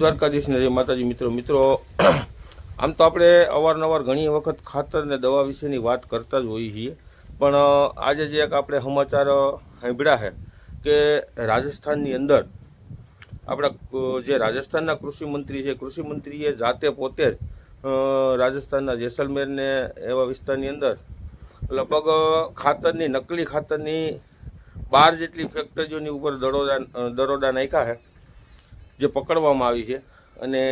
દ્વારકાધીશને જય માતાજી મિત્રો મિત્રો, આમ તો આપણે અવારનવાર ઘણી વખત ખાતર ને દવા વિશેની વાત કરતા જ હોઈએ છીએ. પણ આજે જે એક આપણે સમાચાર સાંભળ્યા છે કે રાજસ્થાનની અંદર આપણા જે રાજસ્થાનના કૃષિ મંત્રી છે કૃષિમંત્રીએ જાતે પોતે જ રાજસ્થાનના જેસલમેરને એવા વિસ્તારની અંદર લગભગ ખાતરની, નકલી ખાતરની બાર જેટલી ફેક્ટરીઓની ઉપર દરોડા દરોડા નાખ્યા છે. જે પકડવામાં આવી છે. અને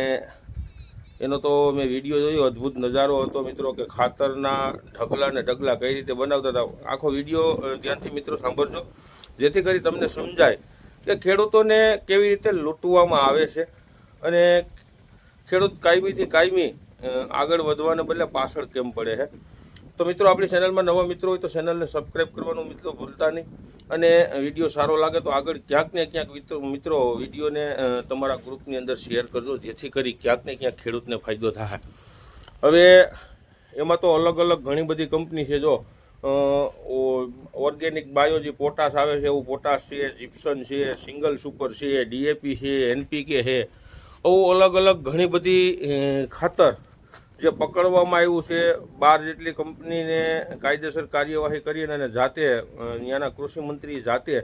એનો તો મેં વીડિયો જોયો, અદ્ભુત નજારો હતો મિત્રો, કે ખાતરના ઢગલા ને ઢગલા કઈ રીતે બનાવતા હતા. આખો વીડિયો ધ્યાનથી મિત્રો સાંભળજો. જેથી કરી તમને સમજાય કે ખેડૂતોને કેવી રીતે લૂંટવામાં આવે છે અને ખેડૂત કાયમીથી કાયમી આગળ વધવાને બદલે પાછળ કેમ પડે છે. તો મિત્રો, આપણી ચેનલમાં નવા મિત્રો હોય તો ચેનલને સબસ્ક્રાઈબ કરવાનું મિત્રો ભૂલતા નહીં. અને વીડિયો સારો લાગે તો આગળ ક્યાંક ને ક્યાંક મિત્રો મિત્રો વિડીયોને તમારા ગ્રુપની અંદર શેર કરજો, જેથી કરી ક્યાંક ને ક્યાંક ખેડૂતને ફાયદો થાય. હવે, એમાં તો અલગ અલગ ઘણી બધી કંપની છે જો. ઓર્ગેનિક બાયો જે પોટાશ આવે છે, એવું પોટાશ છે જીપ્સન છે સિંગલ સુપર છે ડીએપી છે એનપીકે છે. આવું અલગ અલગ ઘણી બધી ખાતર જે પકડવામાં આવ્યું છે, બાર જેટલી કંપનીને કાયદેસર કાર્યવાહી કરીને અને જાતે ત્યાંના કૃષિ મંત્રી જાતે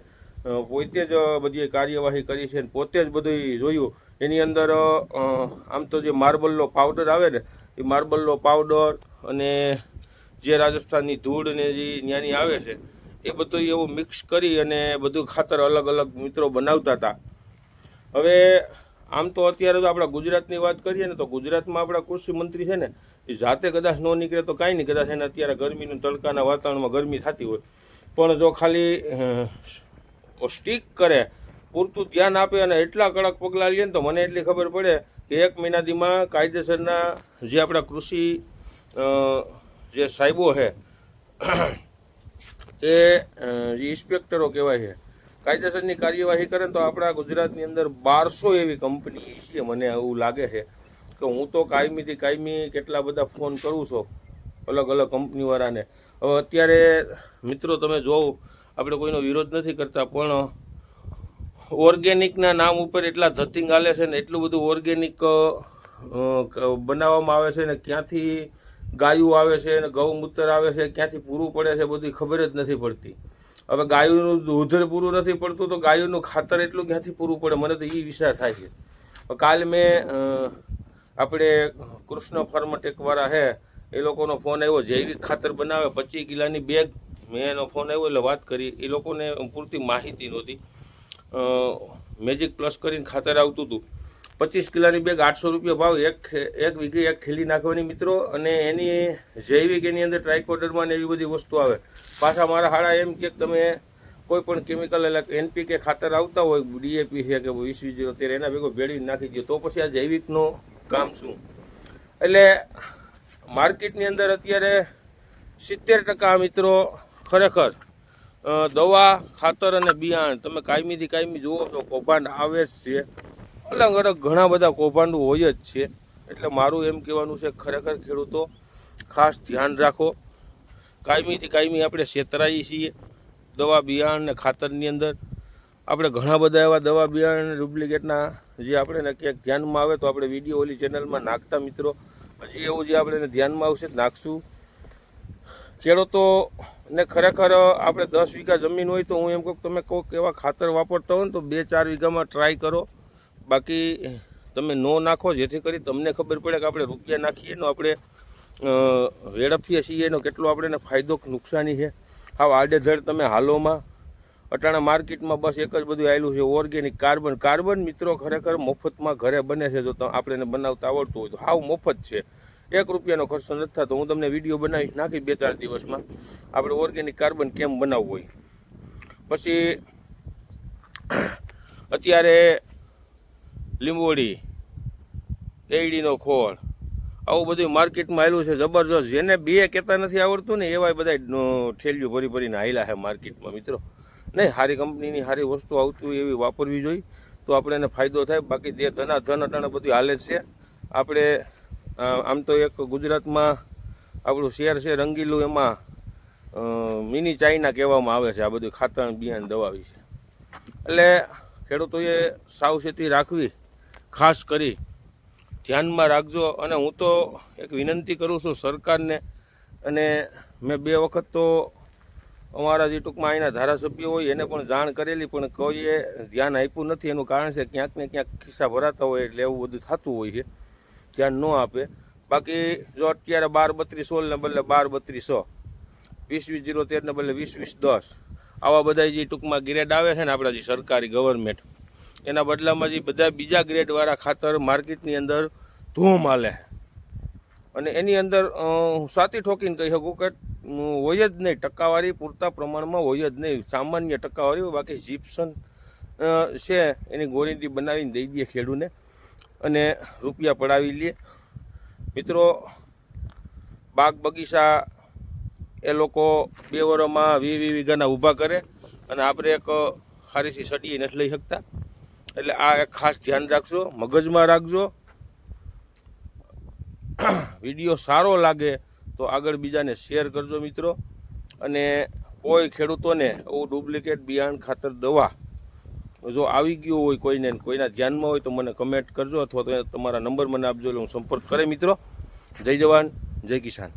પોતે જ બધી કાર્યવાહી કરી છે પોતે જ બધું જોયું. એની અંદર આમ તો જે માર્બલનો પાવડર આવે ને, એ માર્બલનો પાવડર અને જે રાજસ્થાનની ધૂળ ને જે ત્યાંની આવે છે, એ બધું એવું મિક્સ કરી અને બધું ખાતર અલગ અલગ મિત્રો બનાવતા હતા. હવે આમ તો અત્યારે તો આપણા ગુજરાતની વાત કરીએ ને તો ગુજરાતમાં આપણા કૃષિ મંત્રી છે ને, એ જાતે કદાચ ન નીકળે તો કાંઈ નહીં. કદાચ એને અત્યારે ગરમીનું તડકાના વાતાવરણમાં ગરમી થતી હોય. પણ જો ખાલી સ્ટીક કરે, પૂરતું ધ્યાન આપે અને એટલા કડક પગલાં લે ને તો મને એટલી ખબર પડે કે એક મહિનાથીમાં કાયદેસરના જે આપણા કૃષિ જે સાહેબો છે, એ ઇન્સ્પેક્ટરો કહેવાય છે કાયદેસરની કાર્યવાહી કરે તો આપણા ગુજરાતની અંદર બારસો એવી કંપની છે, મને એવું લાગે છે કે હું તો કાયમીથી કાયમી કેટલા બધા ફોન કરું છું અલગ અલગ કંપનીવાળાને. હવે અત્યારે મિત્રો તમે જોવો, આપણે કોઈનો વિરોધ નથી કરતા, પણ ઓર્ગેનિકના નામ ઉપર એટલા ધતિંગ આલે છે ને, એટલું બધું ઓર્ગેનિક બનાવવામાં આવે છે ને, ક્યાંથી ગાયું આવે છે ને ગૌમૂત્ર આવે છે, ક્યાંથી પૂરું પડે છે, બધી ખબર જ નથી પડતી. હવે ગાયોનું દૂધ પૂરું નથી પડતું તો ગાયોનું ખાતર એટલું ક્યાંથી પૂરું પડે? મને તો એ વિચાર થાય છે. કાલ મેં આપણે કૃષ્ણ ફાર્મટેકવાળા હે, એ લોકોનો ફોન આવ્યો, જૈવિક ખાતર બનાવે, પચીસ કિલાની બેગ મેં એનો ફોન આવ્યો એટલે વાત કરી. એ લોકોને પૂરતી માહિતી નહોતી. મેજિક પ્લસ કરીને ખાતર આવતું હતું. પચીસ કિલાની બેગ આઠસો રૂપિયા ભાવ, એક એક વીઘે એક ખીલી નાખવાની મિત્રો. અને એની જૈવિક એની અંદર ટ્રાયકોડરમાં ને એવી બધી વસ્તુ આવે. પાછા મારા હાડા એમ કે તમે કોઈ પણ કેમિકલ એટલે એનપીકે ખાતર આવતા હોય ડીએપી છે કે વીસ વીસ જીરો તેર, એના ભેગો ભેળી નાખી દો તો પછી આ જૈવિકનું કામ શું? એટલે માર્કેટની અંદર અત્યારે સિત્તેર ટકા મિત્રો ખરેખર દવા, ખાતર અને બિયાણ, તમે કાયમીથી કાયમી જુઓ છો, કૌભાંડ આવે જ છે. અલગ અલગ ઘણા બધા કૌભાંડો હોય જ છે. એટલે મારું એમ કહેવાનું છે, ખરેખર ખેડૂતો, ખાસ ધ્યાન રાખો. કાયમીથી કાયમી આપણે છેતરાઈએ છીએ. દવા બિયાણ ને ખાતરની અંદર આપણે ઘણા બધા એવા દવા બિયારણ ડુપ્લિકેટના જે આપણે ને ક્યાંક ધ્યાનમાં આવે તો આપણે વીડિયો ઓલી ચેનલમાં નાખતા મિત્રો. હજી એવું જે આપણે ધ્યાનમાં આવશે નાખશું. ખેડૂતોને ખરેખર આપણે દસ વીઘા જમીન હોય તો હું એમ કહું તમે કોઈક એવા ખાતર વાપરતા હોય ને તો બે ચાર વીઘામાં ટ્રાય કરો. બાકી, તમે નો નાખો, જેથી કરી તમને ખબર પડે કે આપણે રૂપિયા નાખીએ એનો આપણે વેડફીએ છીએ એનો કેટલો આપણને ફાયદો નુકસાની છે. હા આડેધડ તમે હાલોમાં, અટાણા માર્કેટમાં બસ એક જ બધું આવેલું છે, ઓર્ગેનિક કાર્બન. કાર્બન મિત્રો ખરેખર મફતમાં ઘરે બને છે, જો આપણે એને બનાવતા આવડતું હોય તો. હાવ મફત છે. એક રૂપિયાનો ખર્ચો નથી થતો. હું તમને વીડિયો બનાવી નાખી બે ચાર દિવસમાં. આપણે ઓર્ગેનિક કાર્બન કેમ બનાવવું હોય. પછી, અત્યારે લીંબોડી એડીનો ખોળ, આવું બધું માર્કેટમાં આવેલું છે, જબરજસ્ત. જેને બે કહેતા નથી આવડતું ને એવા બધા ઠેલિયું ભરી ભરીને આવેલા છે માર્કેટમાં, મિત્રો. નહીં સારી કંપનીની સારી વસ્તુ આવતી હોય એવી વાપરવી જોઈએ, તો આપણે એને ફાયદો થાય. બાકી જે ધના, ધન અટાણે બધું હાલે છે. આપણે આમ તો એક ગુજરાતમાં આપણું શેર છે, રંગીલું, એમાં મિની ચાઇના કહેવામાં આવે છે, આ બધું ખાતર બિયાણ, દવા વિશે. એટલે ખેડૂતોએ સાવચેતી રાખવી. ખાસ કરી ધ્યાનમાં રાખજો અને હું તો એક વિનંતી કરું છું સરકારને અને મેં બે વખત તો અમારા જે ટૂંકમાં અહીંના ધારાસભ્યો હોય એને પણ જાણ કરેલી, પણ કોઈએ ધ્યાન આપ્યું નથી. એનું કારણ છે ક્યાંક ને ક્યાંક ખિસ્સા ભરાતા હોય એટલે એવું બધું થતું હોય છે. ધ્યાન ન આપે. બાકી જો અત્યારે બાર બત્રીસ સોળને બદલે બાર બત્રીસો વીસ વીસ જીરો તેરને બદલે વીસ વીસ દસ, આવા બધા જે ટૂંકમાં ગ્રેડ આવે છે ને આપણા જે સરકારી ગવર્મેન્ટ એના બદલામાં જે બધા બીજા ગ્રેડવાળા ખાતર માર્કેટની અંદર ધૂમ હાલે. અને એની અંદર સાતી ઠોકીને કહી શકું કે હોય જ નહીં, ટકાવારી પૂરતા પ્રમાણમાં હોય જ નહીં. સામાન્ય ટકાવારી હોય બાકી જીપ્સન છે, એની ગોળીથી બનાવીને દઈ દઈએ ખેડૂને અને રૂપિયા પડાવી લે મિત્રો, બાગ બગીચા એ લોકો બે વરોમાં વી વી, વીઘાના ઊભા કરે અને આપણે એક સારીસી સડીએ નથી લઈ શકતા. એટલે આ ખાસ ધ્યાન રાખજો, મગજમાં રાખજો. વીડિયો સારો લાગે તો આગળ બીજાને શેર કરજો મિત્રો. અને કોઈ ખેડૂતોને એવું ડુપ્લિકેટ બિયારણ ખાતર દવા જો આવી ગયું હોય કોઈને કોઈના ધ્યાનમાં હોય તો મને કમેન્ટ કરજો અથવા તો તમારા નંબર મને આપજો એટલે હું સંપર્ક કરે મિત્રો. જય જવાન, જય કિસાન.